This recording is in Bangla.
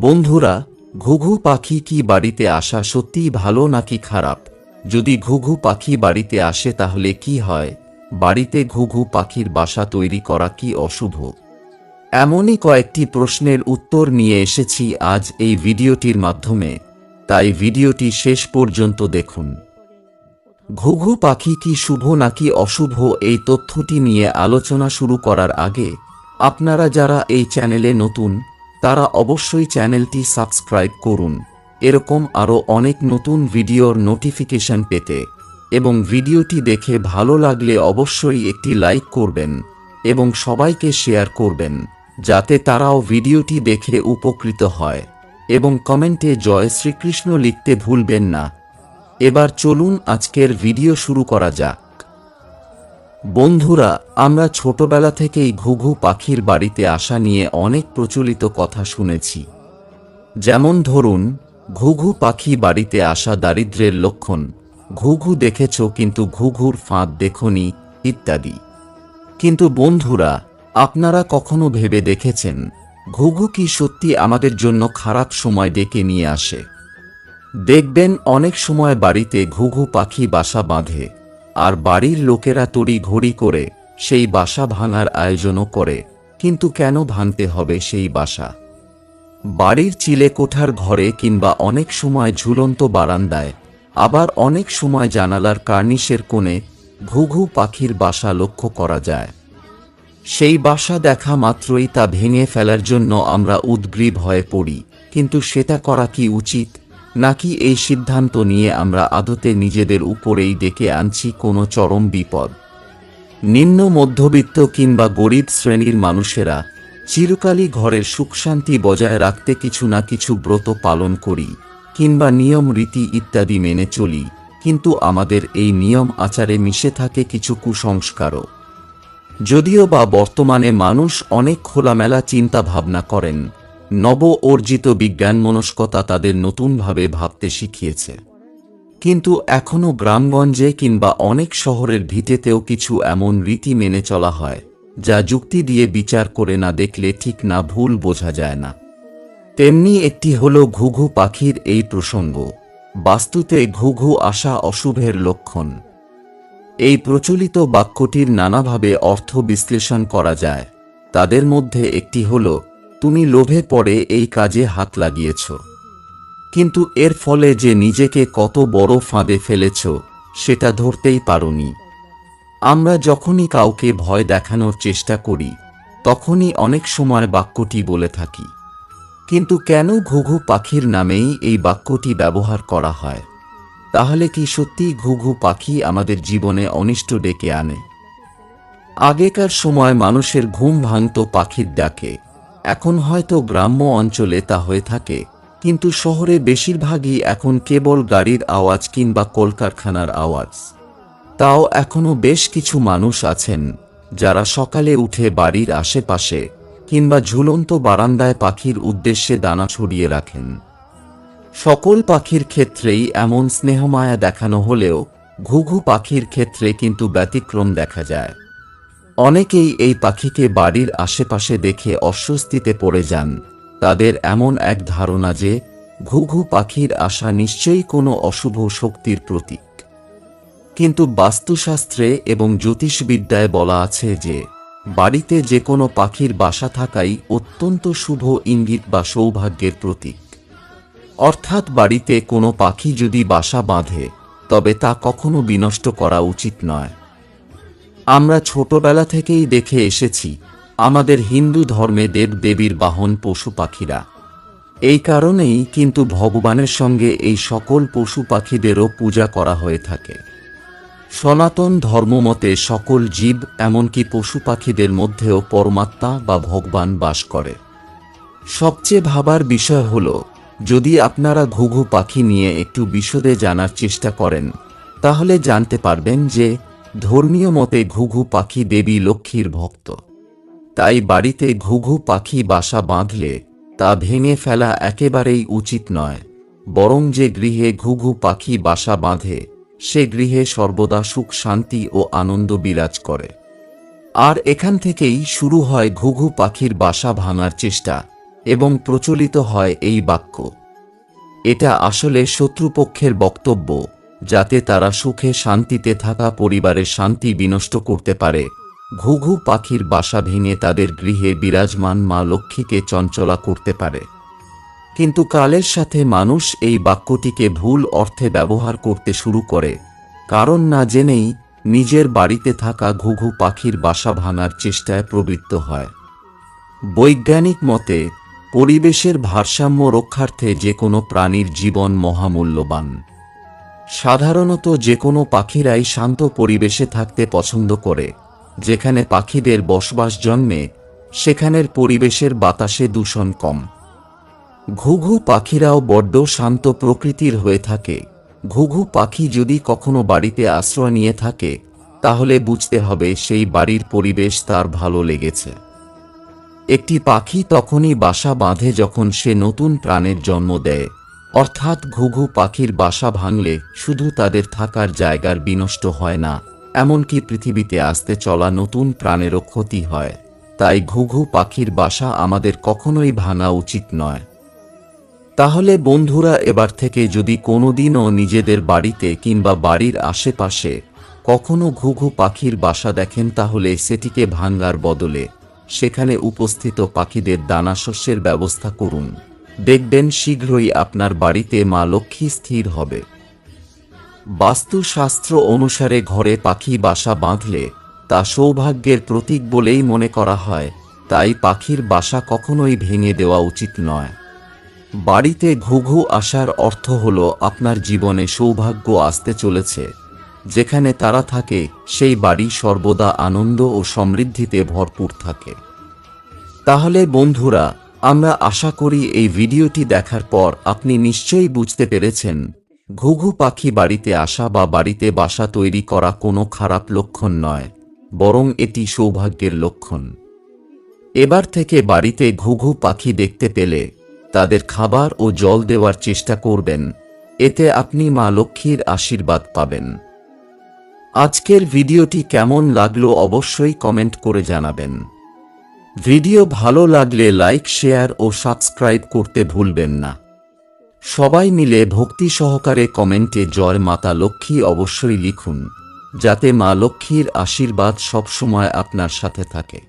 বন্ধুরা, ঘুঘু পাখি কি বাড়িতে আসা সত্যিই ভালো নাকি খারাপ? যদি ঘুঘু পাখি বাড়িতে আসে তাহলে কি হয়? বাড়িতে ঘুঘু পাখির বাসা তৈরি করা কি অশুভ? এমনই কয়েকটি প্রশ্নের উত্তর নিয়ে এসেছি আজ এই ভিডিওটির মাধ্যমে। তাই ভিডিওটি শেষ পর্যন্ত দেখুন। ঘুঘু পাখি কি শুভ নাকি অশুভ এই তথ্যটি নিয়ে আলোচনা শুরু করার আগে, আপনারা যারা এই চ্যানেলে নতুন তারা অবশ্যই চ্যানেলটি সাবস্ক্রাইব করুন। এরকম আরও অনেক নতুন ভিডিওর নোটিফিকেশন পেতে এবং ভিডিওটি দেখে ভালো লাগলে অবশ্যই একটি লাইক করবেন এবং সবাইকে শেয়ার করবেন, যাতে তারাও ভিডিওটি দেখে উপকৃত হয় এবং কমেন্টে জয় শ্রীকৃষ্ণ লিখতে ভুলবেন না। এবার চলুন আজকের ভিডিও শুরু করা যাক। বন্ধুরা, আমরা ছোটবেলা থেকেই ঘুঘু পাখির বাড়িতে আসা নিয়ে অনেক প্রচলিত কথা শুনেছি। যেমন ধরুন, ঘুঘু পাখি বাড়িতে আসা দারিদ্র্যের লক্ষণ, ঘুঘু দেখেছ কিন্তু ঘুঘুর ফাঁদ দেখনি, ইত্যাদি। কিন্তু বন্ধুরা, আপনারা কখনো ভেবে দেখেছেন, ঘুঘু কি সত্যি আমাদের জন্য খারাপ সময় ডেকে নিয়ে আসে? দেখবেন অনেক সময় বাড়িতে ঘুঘু পাখি বাসা বাঁধে। আর বাড়ির লোকেরা তড়ি ঘড়ি করে সেই বাসা ভাঙার আয়োজনও করে, কিন্তু কেন ভাঙতে হবে সেই বাসা? বাড়ির চিলে কোঠার ঘরে কিংবা অনেক সময় ঝুলন্ত বারান্দায়, আবার অনেক সময় জানালার কার্নিশের কোণে ঘুঘু পাখির বাসা লক্ষ্য করা যায়। সেই বাসা দেখা মাত্রই তা ভেঙে ফেলার জন্য আমরা উদ্গ্রীব হয়ে পড়ি, কিন্তু সেটা করা কি উচিত? নাকি এই সিদ্ধান্ত নিয়ে আমরা আদতে নিজেদের উপরেই ডেকে আনছি কোনো চরম বিপদ? নিম্ন মধ্যবিত্ত কিংবা গরিব শ্রেণির মানুষেরা চিরকালই ঘরের সুখশান্তি বজায় রাখতে কিছু না কিছু ব্রত পালন করি কিংবা নিয়ম, রীতি ইত্যাদি মেনে চলি, কিন্তু আমাদের এই নিয়ম আচারে মিশে থাকে কিছু কুসংস্কারও। যদিও বা বর্তমানে মানুষ অনেক খোলামেলা চিন্তা ভাবনা করেন নব অর্জিত বিজ্ঞান মনস্কতা তাদের নতুনভাবে ভাবতে শিখিয়েছে। কিন্তু এখনও গ্রামগঞ্জে কিংবা অনেক শহরের ভিটেতেও কিছু এমন রীতি মেনে চলা হয়, যা যুক্তি দিয়ে বিচার করে না দেখলে ঠিক না ভুল বোঝা যায় না। তেমনি একটি হল ঘুঘু পাখির এই প্রসঙ্গ, বাস্তুতে ঘুঘু আসা অশুভের লক্ষণ। এই প্রচলিত বাক্যটির নানাভাবে অর্থ বিশ্লেষণ করা যায়। তাদের মধ্যে একটি হল তুমি লোভে পড়ে এই কাজে হাত লাগিয়েছ। কিন্তু এর ফলে যে নিজেকে কত বড় ফাঁদে ফেলেছ, সেটা ধরতেই পারোনি। আমরা যখনই কাউকে ভয় দেখানোর চেষ্টা করি, তখনই অনেক সময় বাক্যটি বলে থাকি। কিন্তু কেন ঘুঘু পাখির নামেই এই বাক্যটি ব্যবহার করা হয়? তাহলে কি সত্যি ঘুঘু পাখি আমাদের জীবনে অনিষ্ট ডেকে আনে? আগেকার সময় মানুষের ঘুম ভাঙত পাখির ডাকে। এখন হয়তো গ্রাম্য অঞ্চলে তা হয়ে থাকে, কিন্তু শহরে বেশিরভাগই এখন কেবল গাড়ির আওয়াজ কিংবা কলকারখানার আওয়াজ। তাও এখনও বেশ কিছু মানুষ আছেন, যারা সকালে উঠে বাড়ির আশেপাশে কিংবা ঝুলন্ত বারান্দায় পাখির উদ্দেশ্যে দানা ছড়িয়ে রাখেন। সকল পাখির ক্ষেত্রেই এমন স্নেহমায়া দেখানো হলেও ঘুঘু পাখির ক্ষেত্রে কিন্তু ব্যতিক্রম দেখা যায়। অনেকেই এই পাখিকে বাড়ির আশেপাশে দেখে অস্বস্তিতে পড়ে যান। তাদের এমন এক ধারণা যে, ঘুঘু পাখির আশা নিশ্চয়ই কোনো অশুভ শক্তির প্রতীক। কিন্তু বাস্তুশাস্ত্রে এবং জ্যোতিষবিদ্যায় বলা আছে যে, বাড়িতে যে কোনো পাখির বাসা থাকাই অত্যন্ত শুভ ইঙ্গিত বা সৌভাগ্যের প্রতীক। অর্থাৎ বাড়িতে কোনো পাখি যদি বাসা বাঁধে, তবে তা কখনো বিনষ্ট করা উচিত নয়। আমরা ছোটবেলা থেকেই দেখে এসেছি, আমাদের হিন্দু ধর্মে দেব দেবীর বাহন পশু পাখিরা। এই কারণেই কিন্তু ভগবানের সঙ্গে এই সকল পশু পাখিদেরও পূজা করা হয়ে থাকে। সনাতন ধর্মমতে সকল জীব এমনকি পশু পাখিদের মধ্যেও পরমাত্মা বা ভগবান বাস করে। সবচেয়ে ভাবার বিষয় হল, যদি আপনারা ঘুঘু পাখি নিয়ে একটু বিশদে জানার চেষ্টা করেন, তাহলে জানতে পারবেন যে ধর্মীয় মতে ঘুঘু পাখি দেবী লক্ষ্মীর ভক্ত। তাই বাড়িতে ঘুঘু পাখি বাসা বাঁধলে তা ভেঙে ফেলা একেবারেই উচিত নয়। বরং যে গৃহে ঘুঘু পাখি বাসা বাঁধে, সে গৃহে সর্বদা সুখ, শান্তি ও আনন্দ বিরাজ করে। আর এখান থেকেই শুরু হয় ঘুঘু পাখির বাসা ভাঙার চেষ্টা এবং প্রচলিত হয় এই বাক্য। এটা আসলে শত্রুপক্ষের বক্তব্য। যাতে তারা সুখে শান্তিতে থাকা পরিবারের শান্তি বিনষ্ট করতে পারে। ঘুঘু পাখির বাসা ভেঙে তাদের গৃহে বিরাজমান মা লক্ষ্মীকে চঞ্চলা করতে পারে। কিন্তু কালের সাথে মানুষ এই বাক্যটিকে ভুল অর্থে ব্যবহার করতে শুরু করে। কারণ না জেনেই নিজের বাড়িতে থাকা ঘুঘু পাখির বাসা ভাঙার চেষ্টায় প্রবৃত্ত হয়। বৈজ্ঞানিক মতে, পরিবেশের ভারসাম্য রক্ষার্থে যে কোনো প্রাণীর জীবন মহামূল্যবান। সাধারণত যে কোনো পাখিরাই শান্ত পরিবেশে থাকতে পছন্দ করে, যেখানে পাখিদের বসবাস জন্মে, সেখানের পরিবেশের বাতাসে দূষণ কম। ঘুঘু পাখিরাও বড্ড শান্ত প্রকৃতির হয়ে থাকে। ঘুঘু পাখি যদি কখনো বাড়িতে আশ্রয় নিয়ে থাকে, তাহলে বুঝতে হবে সেই বাড়ির পরিবেশ তার ভালো লেগেছে। একটি পাখি তখনই বাসা বাঁধে যখন সে নতুন প্রাণের জন্ম দেয়। অর্থাৎ ঘুঘু পাখির বাসা ভাঙলে শুধু তাদের থাকার জায়গার বিনষ্ট হয় না, এমনকি পৃথিবীতে আসতে চলা নতুন প্রাণেরও ক্ষতি হয়। তাই ঘুঘু পাখির বাসা আমাদের কখনোই ভাঙা উচিত নয়। তাহলে বন্ধুরা, এবার থেকে যদি কোনোদিনও নিজেদের বাড়িতে কিংবা বাড়ির আশেপাশে কখনো ঘুঘু পাখির বাসা দেখেন, তাহলে সেটিকে ভাঙ্গার বদলে সেখানে উপস্থিত পাখিদের দানাশস্যের ব্যবস্থা করুন। দেখবেন শীঘ্রই আপনার বাড়িতে মা লক্ষ্মী স্থির হবে। বাস্তুশাস্ত্র অনুসারে ঘরে পাখি বাসা বাঁধলে তা সৌভাগ্যের প্রতীক বলেই মনে করা হয়, তাই পাখির বাসা কখনোই ভেঙে দেওয়া উচিত নয়। বাড়িতে ঘুঘু আসার অর্থ হল আপনার জীবনে সৌভাগ্য আসতে চলেছে। যেখানে তারা থাকে, সেই বাড়ি সর্বদা আনন্দ ও সমৃদ্ধিতে ভরপুর থাকে। তাহলে বন্ধুরা আমরা আশা করি এই ভিডিওটি দেখার পর আপনি নিশ্চয়ই বুঝতে পেরেছেন। ঘুঘু পাখি বাড়িতে আসা বা বাড়িতে বাসা তৈরি করা কোনো খারাপ লক্ষণ নয়, বরং এটি সৌভাগ্যের লক্ষণ। এবার থেকে বাড়িতে ঘুঘু পাখি দেখতে পেলে তাদের খাবার ও জল দেওয়ার চেষ্টা করবেন, এতে আপনি মা লক্ষ্মীর আশীর্বাদ পাবেন। আজকের ভিডিওটি কেমন লাগল অবশ্যই কমেন্ট করে জানাবেন। ভিডিও ভালো লাগলে লাইক, শেয়ার ও সাবস্ক্রাইব করতে ভুলবেন না। সবাই মিলে ভক্তি সহকারে কমেন্টে জয় মাতা লক্ষ্মী অবশ্যই লিখুন, যাতে মা লক্ষ্মীর আশীর্বাদ সবসময় আপনার সাথে থাকে।